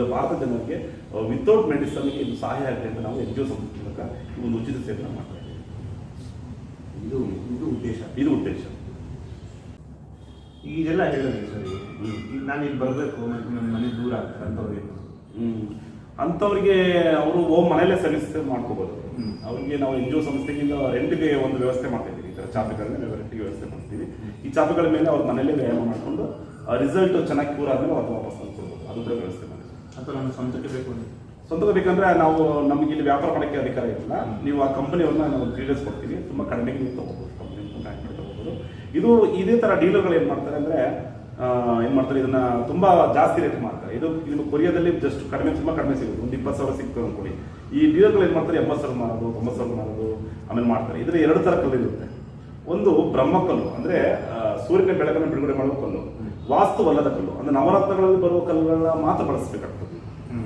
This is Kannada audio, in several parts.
ಜ- ಭಾರತ ಜನರಿಗೆ ವಿತೌಟ್ ಮೆಡಿಸನ್ಗೆ ಇದು ಸಹಾಯ ಆಗಲಿ ಅಂತ ನಾವು ಎನ್ ಜಿ ಒ ಸಂಸ್ಥೆ ಮೂಲಕ ಈ ಒಂದು ಉಚಿತ ಸೇವೆ ಮಾಡ್ತಾ ಇದ್ದೀವಿ. ಇದು ಇದು ಉದ್ದೇಶ. ಇದು ಉದ್ದೇಶ. ಇದೆಲ್ಲ ಹೇಳಿದ್ರೆ ಸರ್ ಈಗ ನಾನು ಇಲ್ಲಿ ಬರಬೇಕು ಮತ್ತು ನನ್ನ ಮನೆ ದೂರ ಆಗ್ತಾರೆ ಅಂತವ್ರಿಗೆ. ಹ್ಮ್. ಅಂಥವ್ರಿಗೆ ಅವರು ಹೋಮ್ ಮನೇಲೆ ಸರ್ವಿಸ್ ಮಾಡ್ಕೋಬೋದು. ಅವ್ರಿಗೆ ನಾವು ಎನ್ ಜಿ ಒ ಸಂಸ್ಥೆಗಿಂದ ರೆಂಟ್ಗೆ ಒಂದು ವ್ಯವಸ್ಥೆ ಮಾಡ್ತಾ ಇದ್ದೀವಿ ಈ ತರ ಚಾಪೆಗಳನ್ನ ನಾವು ರೆಂಟ್ಗೆ ವ್ಯವಸ್ಥೆ ಮಾಡ್ತೀವಿ. ಈ ಚಾಪೆಗಳ ಮೇಲೆ ಅವ್ರ ಮನೇಲೆ ವ್ಯಾಯಾಮ ಮಾಡಿಕೊಂಡು ರಿಸಲ್ಟ್ ಚೆನ್ನಾಗಿ ಕ್ಯೂರ್ ಆದ್ಮೇಲೆ ಅವ್ರು ವಾಪಸ್ ತಂದ್ಕೊಡ್ಬೋದು ಅದು ಕೂಡ ವ್ಯವಸ್ಥೆ ಮಾಡಿದ್ದೀವಿ ಅಥವಾ ನನ್ನ ಸ್ವಂತಕ್ಕೆ ಬೇಕು ಬೇಕಂದ್ರೆ ನಾವು ನಮಗೆ ಇಲ್ಲಿ ವ್ಯಾಪಾರ ಮಾಡೋಕ್ಕೆ ಅಧಿಕಾರ ಇರಲ್ಲ. ನೀವು ಆ ಕಂಪನಿಯವ್ರನ್ನ ನಾವು ಡೀಟೇಲ್ಸ್ ಕೊಡ್ತೀವಿ. ತುಂಬ ಕಡಿಮೆಗೆ ನೀವು ತಗೋಬಹುದು ಕಂಪನಿ ಕಾಂಟ್ಯಾಕ್ಟ್ ತಗೋಬೋದು. ಇದು ಇದೇ ಥರ ಡೀಲರ್ಗಳು ಏನು ಮಾಡ್ತಾರೆ ಅಂದರೆ ಏನು ಮಾಡ್ತಾರೆ, ಇದನ್ನ ತುಂಬ ಜಾಸ್ತಿ ರೇಟ್ ಮಾಡ್ತಾರೆ ಇದು ಇದು ಕೊರಿಯಾದಲ್ಲಿ ಜಸ್ಟ್ ಕಡಿಮೆ, ತುಂಬ ಕಡಿಮೆ ಸಿಗುತ್ತೆ. ಒಂದು ಇಪ್ಪತ್ತು ಸಾವಿರ ಸಿಗ್ತದೆ ಅನ್ಕೊಳ್ಳಿ ಈ ಡೀಲರ್ಗಳು ಏನು ಮಾಡ್ತಾರೆ? ಎಂಬತ್ತು ಸಾವಿರ ಮಾರೋದು, ತೊಂಬತ್ತು ಸಾವಿರ ಮಾರೋದು, ಆಮೇಲೆ ಮಾಡ್ತಾರೆ. ಇದ್ರ ಎರಡು ಥರ ಕಲ್ಲು ಇರುತ್ತೆ. ಒಂದು ಬ್ರಹ್ಮಕಲ್ಲು ಅಂದ್ರೆ ಸೂರ್ಯನ ಬೆಳಕನ್ನು ಬಿಡುಗಡೆ ಮಾಡುವ ಕಲ್ಲು ವಾಸ್ತುವಲ್ಲದ ಕಲ್ಲು ಅಂದ್ರೆ ನವರತ್ನಗಳಲ್ಲಿ ಬರುವ ಕಲ್ಲುಗಳನ್ನ ಮಾತ್ರ ಬಳಸಬೇಕಾಗ್ತದೆ.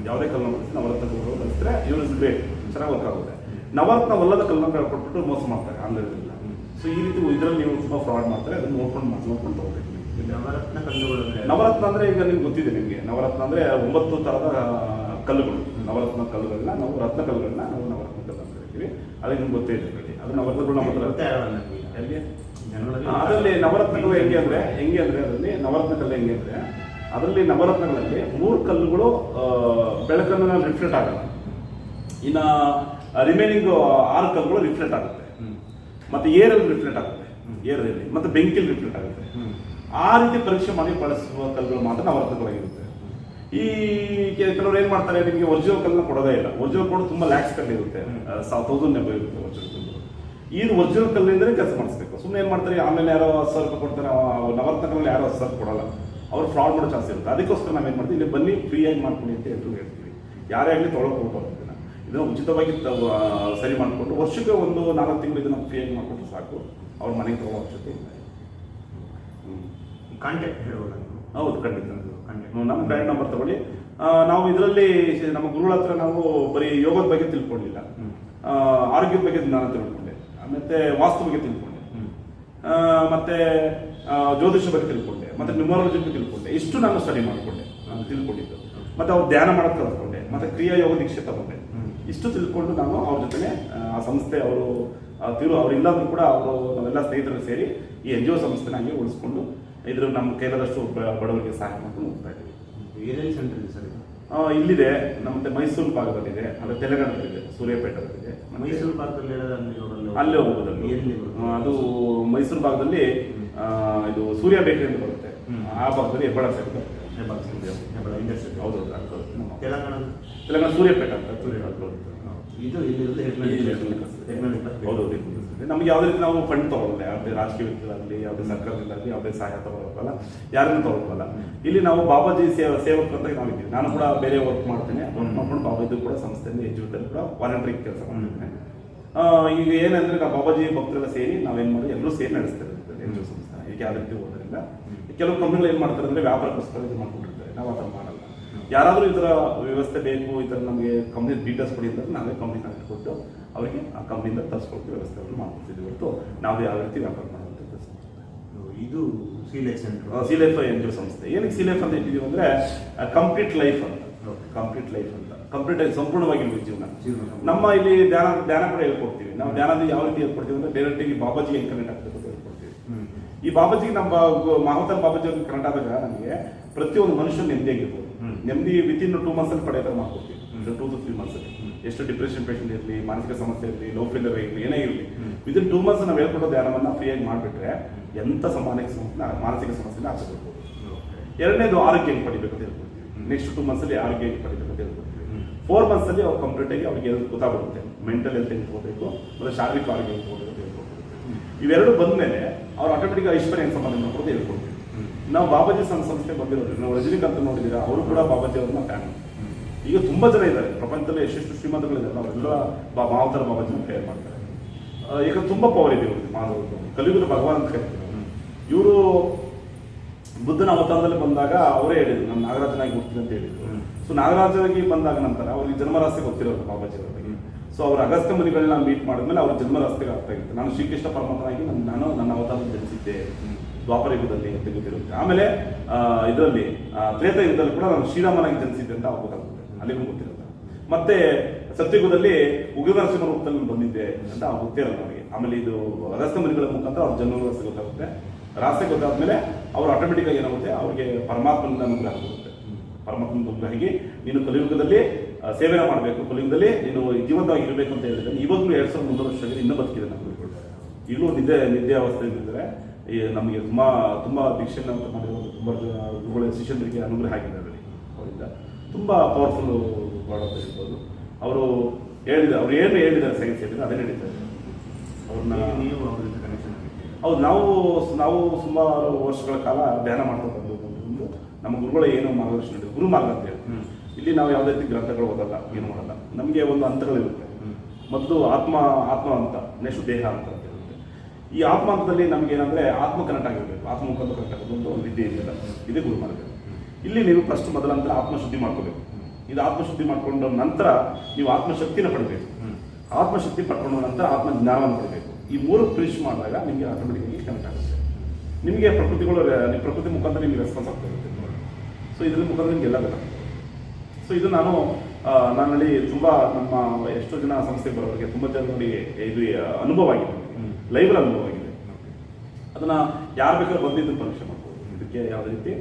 ಯಾವುದೇ ಕಲ್ಲು ಬಳಸಿ ನವರತ್ನ ಕಲ್ಲುಗಳು ಬಳಸಿದ್ರೆ ಗ್ರೇಟ್ ಚೆನ್ನಾಗಿ ವರ್ಕ್ ಆಗುತ್ತೆ. ನವರತ್ನವಲ್ಲದ ಕಲ್ಲನ್ನು ಕೊಟ್ಬಿಟ್ಟು ಮೋಸ ಮಾಡ್ತಾರೆ? ಆನ್ಲೈನ್ ಸೊ ಈ ರೀತಿ ಇದರಲ್ಲಿ ನೀವು ತುಂಬಾ ಫ್ರಾಡ್ ಮಾಡ್ತಾರೆ ಅದನ್ನ ನೋಡ್ಕೊಂಡು ನೋಡ್ಕೊಂಡು ತಗೋಬೇಕು ನೀವು. ನವರತ್ನ ಕಲ್ಲುಗಳು ಅಂದ್ರೆ? ನವರತ್ನ ಅಂದ್ರೆ ಈಗ ನಿಮ್ಗೆ ಗೊತ್ತಿದೆ ನಿಮಗೆ. ನವರತ್ನ ಅಂದ್ರೆ ಒಂಬತ್ತು ತರದ ಕಲ್ಲುಗಳು. ನವರತ್ನ ಕಲ್ಲುಗಳನ್ನ ನಾವು ರತ್ನ ಕಲ್ಲುಗಳನ್ನ ನಾವು ನವರತ್ನ ಕಲ್ಲು ಅಂತ ಹೇಳ್ತೀವಿ ಅದಕ್ಕೆ ನಿಮ್ಗೆ ಗೊತ್ತೇ ಇದೆ ಅದು ನವರತ್ನಗಳು ನಮ್ಮ ಹತ್ರ ಅದರಲ್ಲಿ ನವರತ್ನಗಳು ಹೆಂಗೆ ಅಂದ್ರೆ ಹೆಂಗೆ ಅಂದ್ರೆ ಅದರಲ್ಲಿ ನವರತ್ನ ಕಲ್ಲು ಹೆಂಗೆ ಅಂದ್ರೆ ಅದರಲ್ಲಿ ನವರತ್ನಗಳಲ್ಲಿ ಮೂರು ಕಲ್ಲುಗಳು ಬೆಳಕನ್ನು ರಿಫ್ಲೆಕ್ಟ್ ಆಗಲ್ಲ. ಇನ್ನ ರಿಮೈನಿಂಗ್ ಆರು ಕಲ್ಲುಗಳು ರಿಫ್ಲೆಕ್ಟ್ ಆಗುತ್ತೆ. ಮತ್ತೆ ಏರಲ್ಲಿ ರಿಫ್ಲೆಕ್ಟ್ ಆಗುತ್ತೆ. ಏರಲ್ಲಿ ಮತ್ತೆ ಬೆಂಕಿಲಿ ರಿಫ್ಲೆಕ್ಟ್ ಆಗುತ್ತೆ. ಆ ರೀತಿ ಪರೀಕ್ಷೆ ಮಾಡಿ ಬಳಸುವ ಕಲ್ಲುಗಳು ಮಾತ್ರ ನವರತ್ನಗಳಾಗಿರುತ್ತೆ. ಈ ಕೆಲವರು ಏನ್ ಮಾಡ್ತಾರೆ ನಿಮಗೆ ಒರಿಜಿನಲ್ ಕಲ್ಲನ್ನ ಕೊಡೋದೇ ಇಲ್ಲ. ಒರಿಜಿನಲ್ ಕೊಡೋದು ತುಂಬಾ ಲ್ಯಾಕ್ಸ್ ಕಲ್ಲಿರುತ್ತೆ. ತೌಸಂಡ್ ನೆಬ ಇರುತ್ತೆ ಒರಿಜಿನಲ್ ಕಲ್ಲು. ಇದು ಒರಿಜಿನಲ್ ಕಲ್ಲಿಂದಲೇ ಕೆಲಸ ಮಾಡಿಸ್ಬೇಕು. ಸುಮ್ಮನೆ ಏನ್ ಮಾಡ್ತಾರೆ ಆಮೇಲೆ ಯಾರೋ ಹತ್ತು ಸಾವಿರ ರೂಪಾಯಿ ಕೊಡ್ತಾರೆ ನವರತ್ನಗಳಲ್ಲಿ ನವರತ್ನ ಯಾರೋ ಹತ್ತು ಸಾವಿರ ಕೊಡಲ್ಲ. ಅವ್ರು ಫ್ರಾಡ್ ಮಾಡೋ ಚಾನ್ಸ್ ಇರುತ್ತೆ. ಅದಕ್ಕೋಸ್ಕರ ನಾವು ಏನು ಮಾಡ್ತೀವಿ ಇಲ್ಲಿ ಬನ್ನಿ ಫ್ರೀಯಾಗಿ ಮಾಡ್ಕೊಳ್ಳಿ ಅಂತ ಎಲ್ಲರೂ ಹೇಳ್ತೀವಿ. ಯಾರೇ ಆಗಲಿ ತೊಳಕ್ ಇದನ್ನ. ಇದನ್ನ ಉಚಿತವಾಗಿ ಸರಿ ಮಾಡಿಕೊಂಡು ವರ್ಷಕ್ಕೆ ಒಂದು ನಾಲ್ಕು ತಿಂಗಳು ಇದನ್ನ ಫ್ರೀಯಾಗಿ ಮಾಡಿಕೊಂಡ್ರೆ ಸಾಕು. ಅವ್ರ ಮನೆಗೆ ತಗೋ ಅವಶ್ಯಕತೆ ಇಲ್ಲ ಕಾಂಟ್ಯಾಕ್ಟ್ ಹೇಳ್ಬೋದಾ ಹೌದು ಖಂಡಿತ. ನಮ್ಮ ಬ್ರ್ಯಾಂಡ್ ನಂಬರ್ ತಗೊಳ್ಳಿ. ನಾವು ಇದರಲ್ಲಿ ನಮ್ಮ ಗುರುಗಳ ಹತ್ರ ನಾವು ಬರೀ ಯೋಗದ ಬಗ್ಗೆ ತಿಳ್ಕೊಂಡಿಲ್ಲ. ಆರೋಗ್ಯದ ಬಗ್ಗೆ ನಾನು ತಿಳ್ಕೊಂಡೆ ಮತ್ತೆ ವಾಸ್ತು ಬಗ್ಗೆ ತಿಳ್ಕೊಂಡೆ. ಮತ್ತು ಆ, ಮತ್ತೆ ಆ, ಜ್ಯೋತಿಷ ಬಗ್ಗೆ ತಿಳ್ಕೊಂಡೆ. ಮತ್ತೆ ನ್ಯೂಮರಾಲಜಿ ಬಗ್ಗೆ ತಿಳ್ಕೊಂಡೆ. ಇಷ್ಟು ನಾನು ಸ್ಟಡಿ ಮಾಡಿಕೊಂಡೆ ನಾನು ತಿಳ್ಕೊಂಡಿದ್ದು. ಮತ್ತೆ ಅವ್ರು ಧ್ಯಾನ ಮಾಡೋದು ಕಲ್ತ್ಕೊಂಡೆ. ಮತ್ತೆ ಕ್ರಿಯಾ ಯೋಗ ದೀಕ್ಷೆ ತಗೊಂಡೆ. ಇಷ್ಟು ತಿಳ್ಕೊಂಡು ನಾನು ಅವ್ರ ಜೊತೆ ಆ ಸಂಸ್ಥೆ ಅವರು ತಿರು ಅವರಿಲ್ಲಾದ್ರೂ ಕೂಡ ಅವರು ನಾವೆಲ್ಲ ಸ್ನೇಹಿತರು ಸೇರಿ ಈ ಎನ್ ಜಿ ಒ ಸಂಸ್ಥೆನ ಹಾಗೆ ಉಳಿಸ್ಕೊಂಡು ಇದ್ರ ನಮ್ಮ ಕೈಲಾದಷ್ಟು ಬಡವರಿಗೆ ಸಹಾಯ ಮಾಡ್ಕೊಂಡು ಹೋಗ್ತಾ ಇದ್ದೀವಿ. ಸೆಂಟರ್ ಇದೆ ಸರ್ ಇಲ್ಲಿದೆ. ಮತ್ತೆ ಮೈಸೂರು ಭಾಗದಲ್ಲಿದೆ ಮತ್ತೆ ತೆಲಂಗಾಣದಲ್ಲಿದೆ ಸೂರ್ಯಾಪೇಟದಲ್ಲಿದೆ ಮೈಸೂರು ಭಾಗದಲ್ಲಿ ಅಲ್ಲೇ. ಎಲ್ಲಿ ಅದು ಮೈಸೂರು ಭಾಗದಲ್ಲಿ ಇದು ಸೂರ್ಯ ಬೇಕರಿ ಅಂತ ಬರುತ್ತೆ. ಆ ಭಾಗದಲ್ಲಿ ಹೆಬ್ಬಾಳ ಸೈಡ್ ಬರುತ್ತೆ. ಹೆಬ್ಬಾಳ ಇಂಡಸ್ಟ್ರಿ ಹೌದು ನಮ್ಮ ತೆಲಂಗಾಣ ತೆಲಂಗಾಣ ಸೂರ್ಯಪೇಟ ಅಂತ ಸೂರ್ಯಪೇಟೆ. ಇದು ಹೌದು. ನಮ್ಗೆ ಯಾವುದೇ ರೀತಿ ನಾವು ಫಂಡ್ ತಗೊಳ್ಳಲ್ಲ ಯಾವುದೇ ರಾಜಕೀಯ ವ್ಯಕ್ತಿಗಳಾಗಲಿ ಯಾವುದೇ ಸರ್ಕಾರದಿಂದಾಗಲಿ ಯಾವುದೇ ಸಹಾಯ ತಗೊಳ್ಳೋಕಲ್ಲ ಯಾರನ್ನು ತಗೊಳ್ಳಲ್ಲ ಇಲ್ಲಿ ನಾವು ಬಾಬಾಜಿ ಸೇವ ಸೇವಕರು ಅಂತ ನಾವು ಇದ್ದೀವಿ. ನಾನು ಕೂಡ ಬೇರೆ ವರ್ಕ್ ಮಾಡ್ತೇನೆ. ವರ್ಕ್ ಮಾಡ್ಕೊಂಡು ಬಾಬಾಜಿ ಕೂಡ ಸಂಸ್ಥೆಯಲ್ಲಿ ಎಜುಕೇಟರ್ ಕೂಡ ವಾಲಂಟ್ರಿ ಕೆಲಸ ಮಾಡ್ತೇನೆ. ಈಗ ಏನಂದ್ರೆ ನಾವು ಬಾಬಾಜಿ ಭಕ್ತರೆಲ್ಲ ಸೇರಿ ನಾವೇನ್ ಮಾಡಿ ಎಲ್ಲರೂ ಸೇರಿ ನಡೆಸ್ತಾರೆ ಎನ್ ಸಂಸ್ಥೆ. ಈಗ ಯಾವ ರೀತಿ ಹೋದ್ರಿಂದ ಕೆಲವು ಕಂಪ್ನಿಗಳು ಏನ್ ಮಾಡ್ತಾರೆ ಅಂದ್ರೆ ವ್ಯಾಪಾರಕ್ಕೋಸ್ಕರ ಇದು ಮಾಡ್ಕೊಂಡಿರ್ತಾರೆ. ನಾವು ಅದನ್ನು ಮಾಡಲ್ಲ. ಯಾರಾದರೂ ಈ ಥರ ವ್ಯವಸ್ಥೆ ಬೇಕು ಈ ಥರ ನಮಗೆ ಕಂಪ್ನಿ ಡೀಟೇಲ್ಸ್ ಕೊಡಿ ಅಂತ ನಾವೇ ಕಂಪ್ನಿ ಕನೆಕ್ಟ್ ಕೊಟ್ಟು ಅವರಿಗೆ ಆ ಕಂಪ್ನಿಯಿಂದ ತರಿಸ್ಕೊಟ್ಟು ವ್ಯವಸ್ಥೆಗಳನ್ನು ಮಾಡ್ಕೊಡ್ತೀವಿ. ಹೊರತು ನಾವು ಯಾವ ರೀತಿ ವ್ಯಾಪಾರ ಮಾಡುವಂಥದ್ದು ಇದು ಸಿಲ್ centre C N G O ಸಂಸ್ಥೆ. ಏನಕ್ಕೆ ಸಿ ಲೈಫ್ ಅಂತ ಇಟ್ಟಿದ್ದೀವಿ ಅಂದರೆ ಕಂಪ್ಲೀಟ್ ಲೈಫ್ ಅಂತ. ಕಂಪ್ಲೀಟ್ ಲೈಫ್ ಅಂತ. ಕಂಪ್ಲೀಟ್ ಆಗಿ ಸಂಪೂರ್ಣವಾಗಿರುವ ಜೀವನ. ಜೀವನ. ನಮ್ಮ ಇಲ್ಲಿ ಧ್ಯಾನ ಧ್ಯಾನ ಕೂಡ ಹೇಳ್ಕೊಡ್ತೀವಿ. ನಾವು ಧ್ಯಾನದಲ್ಲಿ ಯಾವ ರೀತಿ ಹೇಳ್ಕೊಡ್ತೀವಿ ಅಂದರೆ ಡೈರೆಕ್ಟಾಗಿ ಬಾಬಾಜಿಗೆ ಬಾಬಾಜಿ ಹೆಂಗ್ ಕನೆಕ್ಟ್ ಆಗ್ತದೆ ಅಂತ ಹೇಳ್ಕೊಡ್ತೀವಿ. ಈ ಬಾಬಾಜಿಗೆ ನಮ್ಮ ಮಹತ್ತರ ಬಾಬಾಜಿ ಅವ್ರಿಗೆ ಕನೆಕ್ಟ್ ಆದಾಗ ನಮಗೆ ಪ್ರತಿಯೊಂದು ಮನುಷ್ಯನ ನೆಮ್ಮದಿಯಾಗಿರ್ಬೋದು. ನೆಮ್ಮದಿ ವಿತಿನ್ ಟೂ ಮಂತ್ಸ್ ಅಲ್ಲಿ ಪಡೆಯೋದು ಮಾಡ್ಕೊಡ್ತೀವಿ. ಟೂ ಟು ತ್ರೀ ಮಂತ್ಸ್ ಅಲ್ಲಿ. ಎಷ್ಟು ಡಿಪ್ರೆಷನ್ ಪೇಷಂಟ್ ಇರಲಿ, ಮಾನಸಿಕ ಸಮಸ್ಯೆ ಇರಲಿ ಲೋ ಫೇಲರ್ ಇರಲಿ, ಏನೇ ಇರಲಿ ವಿತ್ ಇನ್ ಟೂ ಮಂತ್ಸ್ ನಾವು ಹೇಳ್ಕೊಡೋ ಧ್ಯಾನವನ್ನ ಫ್ರೀಯಾಗಿ ಮಾಡಿಬಿಟ್ರೆ ಎಂತ ಸಮಾನಿಕ ಸಮಸ್ಯೆ ಮಾನಸಿಕ ಸಮಸ್ಯೆನ ಆಚರಿಸ್ಬೋದು. ಎರಡನೇದು ಆರೋಗ್ಯ ಹೆಂಗೆ ಪಡಿಬೇಕು ಅಂತ ಹೇಳ್ಕೊಡ್ತೀವಿ. ನೆಕ್ಸ್ಟ್ ಟೂ ಮಂತ್ಸ್ ಅಲ್ಲಿ ಆರೋಗ್ಯ ಹೆಂಗೆ ಪಡಿಬೇಕು ಅಂತ ಹೇಳ್ಕೊಡ್ತೀವಿ. ಫೋರ್ ಮಂತ್ಸ್ ಅಲ್ಲಿ ಅವ್ರು ಕಂಪ್ಲೀಟ್ ಆಗಿ ಅವ್ರಿಗೆ ಗೊತ್ತಾಗ್ಬಿಡುತ್ತೆ. ಮೆಂಟಲ್ ಹೆಲ್ತ್ ಹೆಂಗೆ ಹೋಗ್ಬೇಕು ಮತ್ತೆ ಶಾರೀರಿಕ ಆರೋಗ್ಯ ಹೆಂಗೆ ಹೋಗ್ಬೇಕು ಅಂತ ಇವೆರಡು ಇವೆರಡು ಬಂದ್ಮೇಲೆ ಅವ್ರು ಆಟೋಮೆಟಿಕ್ ಐಶ್ವರ್ಯ ಸಂಬಂಧ ಹೇಳ್ಕೊಡ್ತೀವಿ. ನಾವು ಬಾಬಾಜಿ ಸಂ ಸಂಸ್ಥೆ ಬಂದಿರೋದು ನಾವು ರಜನಿಕಾಂತ್ ನೋಡಿದ್ದೀರಾ, ಅವರು ಕೂಡ ಬಾಬಾಜಿ ಅವ್ರನ್ನ ಫ್ಯಾನ್. ಈಗ ತುಂಬಾ ಜನ ಇದ್ದಾರೆ, ಪ್ರಪಂಚದಲ್ಲಿ ಎಷ್ಟೆಷ್ಟು ಶ್ರೀಮಂತಗಳಿದ್ದಾರೆ ಅವರೆಲ್ಲ ಬಾ ಮಾವತರ ಬಾಬಾಜಿನ ಪ್ರೇಯರ್ ಮಾಡ್ತಾರೆ ಈಗ ತುಂಬಾ ಪವರ್ ಇದೆ ಇವ್ರಿಗೆ ಕಲಿಯುಗದ ಭಗವಾನ್ ಅಂತ ಹೇಳ್ತಾರೆ ಇವರು ಬುದ್ಧನ ಅವತಾರದಲ್ಲಿ ಬಂದಾಗ ಅವರೇ ಹೇಳಿದ್ರು, ನಾನು ನಾಗರಾಜನಾಗಿ ಹುಡ್ತೀನಿ ಅಂತ ಹೇಳಿದ್ರು. ಸೊ ನಾಗರಾಜನಾಗಿ ಬಂದಾಗ ನಂತರ ಅವ್ರಿಗೆ ಜನ್ಮರಾಸ್ತಿ ಗೊತ್ತಿರೋದು ಬಾಬಾಜಿ ಅವರಿಗೆ. ಸೊ ಅವ್ರ ಅಗಸ್ತ್ಯ ಮುನಿಗಳನ್ನ ಮೀಟ್ ಮಾಡಿದ್ಮೇಲೆ ಅವ್ರ ಜನ್ಮರಾಸ್ತಿಗೆ ಆಗ್ತಾ ಇತ್ತು ನಾನು ಶ್ರೀಕೃಷ್ಣ ಪರಮಾತ್ಮನಾಗಿ ನಾನು ನಾನು ನನ್ನ ಅವತಾರ ಜನಿಸಿದ್ದೆ. ದ್ವಾಪರ ಯುಗದಲ್ಲಿ ಆಮೇಲೆ ಇದರಲ್ಲಿ ತ್ರೇತ ಯುಗದಲ್ಲಿ ಕೂಡ ನಾನು ಶ್ರೀರಾಮನಾಗಿ ಜನಿಸಿದ್ದೆ ಅಂತ ಗೊತ್ತಾಗುತ್ತೆ ಅಲ್ಲಿಗೂ ಗೊತ್ತಿರುತ್ತೆ. ಮತ್ತೆ ಸತ್ಯಯುಗದಲ್ಲಿ ಉಗ್ರ ನರಸಿಂಹ ರೂಪದಲ್ಲಿ ಬಂದಿದ್ದೆ ಅಂತ ಗೊತ್ತಿರಲ್ಲ ನನಗೆ ಆಮೇಲೆ ಇದು ರಸ್ತೆ ಮುಖಾಂತರ ಅವ್ರ ಜನ್ಮ ವ್ಯವಸ್ಥೆ ಗೊತ್ತಾಗುತ್ತೆ. ರಾಸ್ತೆ ಗೊತ್ತಾದ್ಮೇಲೆ ಅವ್ರು ಆಟೋಮೆಟಿಕ್ ಆಗಿ ಏನಾಗುತ್ತೆ? ಅವ್ರಿಗೆ ಪರಮಾತ್ಮನ ಅನುಗ್ರಹ ಆಗುತ್ತೆ. ಪರಮಾತ್ಮನ ಅನುಗ್ರಹಿಗೆ ನೀನು ಕಲಿಯುಗದಲ್ಲಿ ಆ, ಮಾಡಬೇಕು. ಕಲಿಯುಗದಲ್ಲಿ ನೀನು ಜೀವಂತವಾಗಿ ಇರಬೇಕು ಅಂತ ಹೇಳಿದ್ರೆ ಇವಾಗಲೂ ಎರಡ್ ಸಾವಿರದ ಮುನ್ನೂರು ವರ್ಷದಲ್ಲಿ ಇನ್ನೂ ಬದುಕಿದೆ ನಾನು ಈಗಲೂ ನಿದ್ದೆ ನಿದ್ದೆ ಅವಸ್ಥೆಯಲ್ಲಿದ್ದಾರೆ. ಈ ನಮಗೆ ತುಂಬ ತುಂಬ ದೀಕ್ಷೆನ ಅಂತ ಮಾಡಿರೋದು ತುಂಬ ಜನ ಗುರುಗಳ ಶಿಷ್ಯಂದರಿಗೆ ಅನುಗ್ರಹ ಆಗಿದೆ ಅದರಲ್ಲಿ. ಅವರಿಂದ ತುಂಬ ಪವರ್ಫುಲ್ ಮಾಡೋದು ಇರ್ಬೋದು. ಅವರು ಹೇಳಿದ ಅವ್ರು ಏನು ಹೇಳಿದ್ದಾರೆ ಸೈನ್ಸ್ ಹೇಳಿದ್ರೆ ಅದೇ ನಡೀತಾರೆ ಅವ್ರನ್ನ ನೀವು- ಅವರಿಂದ ಕನೆಕ್ಷನ್ ಆಗಿದ್ದೀರಾ? ಹೌದು ನಾವು ನಾವು ಸುಮಾರು ವರ್ಷಗಳ ಕಾಲ ಧ್ಯಾನ ಮಾಡ್ತಾ ಬಂದು ಬಂದು ನಮ್ಮ ಗುರುಗಳ ಏನು ಮಾರ್ಗದರ್ಶನ ನೀಡಿದ್ರು. ಗುರು ಮಾರ್ಗ ಅಂತ ಹೇಳಿ. ಇಲ್ಲಿ ನಾವು ಯಾವುದೇ ರೀತಿ ಗ್ರಂಥಗಳು ಓದಲ್ಲ ಏನು ಮಾಡಲ್ಲ ನಮಗೆ ಒಂದು ಹಂತಗಳಿರುತ್ತೆ ಮತ್ತು ಮೊದಲು ಆತ್ಮ ಆತ್ಮ ಅಂತ ನೆಕ್ಸ್ಟ್ ದೇಹ ಅಂತ ಈ ಆತ್ಮಾಂತದಲ್ಲಿ ನಮಗೇನಂದರೆ ಆತ್ಮ ಕನೆಕ್ಟ್ ಆಗಿರ್ಬೇಕು. ಆತ್ಮ ಮುಖಾಂತರ ಕನೆಕ್ಟ್ ಆಗೋದು ಒಂದು ವಿದ್ಯೆ ಇದೆಯಲ್ಲ ಇದೇ ಗುರು ಮಾರ್ಗ. ಇಲ್ಲಿ ನೀವು ಫಸ್ಟ್ ಮೊದಲ ನಂತರ ಆತ್ಮಶುದ್ಧಿ ಮಾಡ್ಕೋಬೇಕು. ಇದು ಆತ್ಮಶುದ್ಧಿ ಮಾಡ್ಕೊಂಡ ನಂತರ ನೀವು ಆತ್ಮಶಕ್ತಿನ ಪಡಬೇಕು. ಆತ್ಮಶಕ್ತಿ ಪಡ್ಕೊಂಡ ನಂತರ ಆತ್ಮ ಜ್ಞಾನವನ್ನು ಪಡಬೇಕು. ಈ ಮೂರು ಫಿನಿಶ್ ಮಾಡಿದಾಗ ನಿಮಗೆ ಆಟೋಮೆಟಿಕ್ಕಾಗಿ ಕನೆಕ್ಟ್ ಆಗುತ್ತೆ. ನಿಮಗೆ ಪ್ರಕೃತಿಗಳು ಪ್ರಕೃತಿ ಮುಖಾಂತರ ನಿಮಗೆ ರೆಸ್ಪಾನ್ಸ್ ಆಗ್ತಾ ಇರುತ್ತೆ. ಸೊ ಇದ್ರ ಮುಖಾಂತರ ನಿಮ್ಗೆ ಎಲ್ಲ ಗೊತ್ತಾಗ್ತದೆ ಸೊ ಇದು ನಾನು ನನ್ನಲ್ಲಿ ತುಂಬ ನಮ್ಮ ಎಷ್ಟೋ ಜನ ಸಂಸ್ಥೆಗೆ ಬರೋರಿಗೆ ತುಂಬ ಜನ ನೋಡಿ ಇದು ಅನುಭವ ಆಗಿದೆ. ಲೈವ್ ಅನುಭವ ಆಗಿದೆ ಅದನ್ನ ಯಾರು ಬೇಕಾದ್ರೂ ಬಂದಿದ್ದು ಪರೀಕ್ಷೆ ಮಾಡ್ಬೋದು. ಇದಕ್ಕೆ ಯಾವುದೇ ರೀತಿ